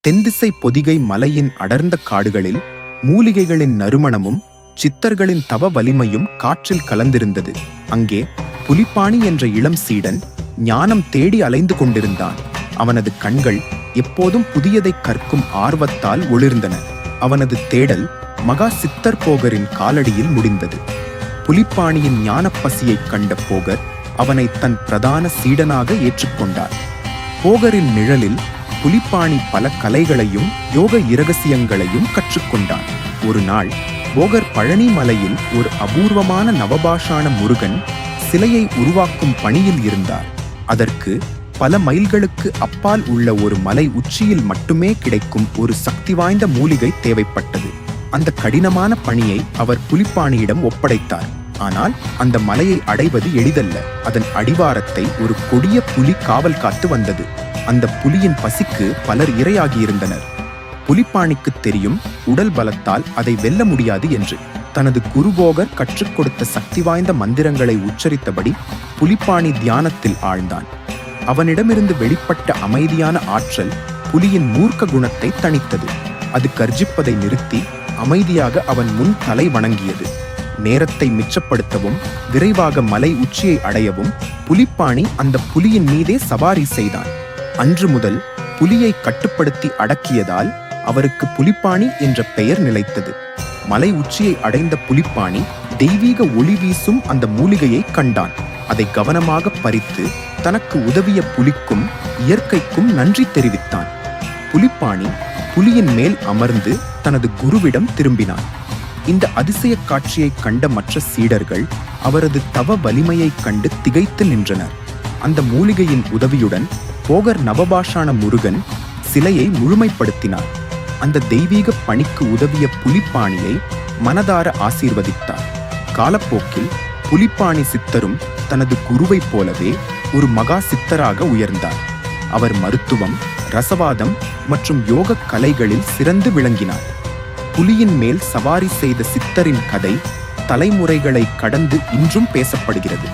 தென்திசை பொதிகை மலையின் அடர்ந்த காடுகளில் மூலிகைகளின் நறுமணமும் சித்தர்களின் தவ வலிமையும் காற்றில் கலந்திருந்தது. அங்கே புலிப்பாணி என்ற இளம் சீடன் ஞானம் தேடி அலைந்து கொண்டிருந்தான். அவனது கண்கள் எப்போதும் புதியதை கற்கும் ஆர்வத்தால் ஒளிர்ந்தன. அவனது தேடல் மகா சித்தர் போகரின் காலடியில் முடிந்தது. புலிப்பாணியின் ஞானப்பசியைக் கண்ட போகர் அவனை தன் பிரதான சீடனாக ஏற்றுக்கொண்டார். போகரின் நிழலில் புலிப்பாணி பல கலைகளையும் யோக இரகசியங்களையும் கற்றுக்கொண்டார் ஒரு நாள் போகர் பழனி மலையில் ஒரு அபூர்வமான நவபாஷான முருகன் சிலையை உருவாக்கும் பணியில் இருந்தார். அதற்கு பல மைல்களுக்கு அப்பால் உள்ள ஒரு மலை உச்சியில் மட்டுமே கிடைக்கும் ஒரு சக்தி வாய்ந்த மூலிகை தேவைப்பட்டது. அந்த கடினமான பணியை அவர் புலிப்பாணியிடம் ஒப்படைத்தார். ஆனால் அந்த மலையை அடைவது எளிதல்ல. அதன் அடிவாரத்தை ஒரு கொடிய புலி காவல் காத்து வந்தது. அந்த புலியின் பசிக்கு பலர் இரையாகியிருந்தனர். புலிப்பாணிக்கு தெரியும் உடல் பலத்தால் அதை வெல்ல முடியாது என்று. தனது குருபோகர் கற்றுக் கொடுத்த சக்தி வாய்ந்த மந்திரங்களை உச்சரித்தபடி புலிப்பாணி தியானத்தில் ஆழ்ந்தான். அவனிடமிருந்து வெளிப்பட்ட அமைதியான ஆற்றல் புலியின் மூர்க்க குணத்தை தணித்தது. அது கர்ஜிப்பதை நிறுத்தி அமைதியாக அவன் முன் தலை வணங்கியது. நேரத்தை மிச்சப்படுத்தவும் விரைவாக மலை உச்சியை அடையவும் புலிப்பாணி அந்த புலியின் மீதே சவாரி செய்தான். அன்று முதல் புலியை கட்டுப்படுத்தி அடக்கியதால் அவருக்கு புலிப்பாணி என்ற பெயர் நிலைத்தது. மலை உச்சியை அடைந்த புலிப்பாணி தெய்வீக ஒளி வீசும் அந்த மூலிகையை கண்டான். அதை கவனமாக பறித்து தனக்கு உதவிய புலிக்கும் இயற்கைக்கும் நன்றி தெரிவித்தான். புலிப்பாணி புலியின் மேல் அமர்ந்து தனது குருவிடம் திரும்பினான். இந்த அதிசய காட்சியை கண்ட மற்ற சீடர்கள் அவரது தவ வலிமையைக் கண்டு திகைத்து நின்றனர். அந்த மூலிகையின் உதவியுடன் போகர் நவபாஷான முருகன் சிலையை முழுமைப்படுத்தினார். அந்த தெய்வீக பணிக்கு உதவிய புலிப்பாணியை மனதார ஆசீர்வதித்தார். காலப்போக்கில் புலிப்பாணி சித்தரும் தனது குருவைப் போலவே ஒரு மகா சித்தராக உயர்ந்தார். அவர் மருத்துவம் ரசவாதம் மற்றும் யோகக் கலைகளில் சிறந்து விளங்கினார். புலியின் மேல் சவாரி செய்த சித்தரின் கதை தலைமுறைகளை கடந்து இன்றும் பேசப்படுகிறது.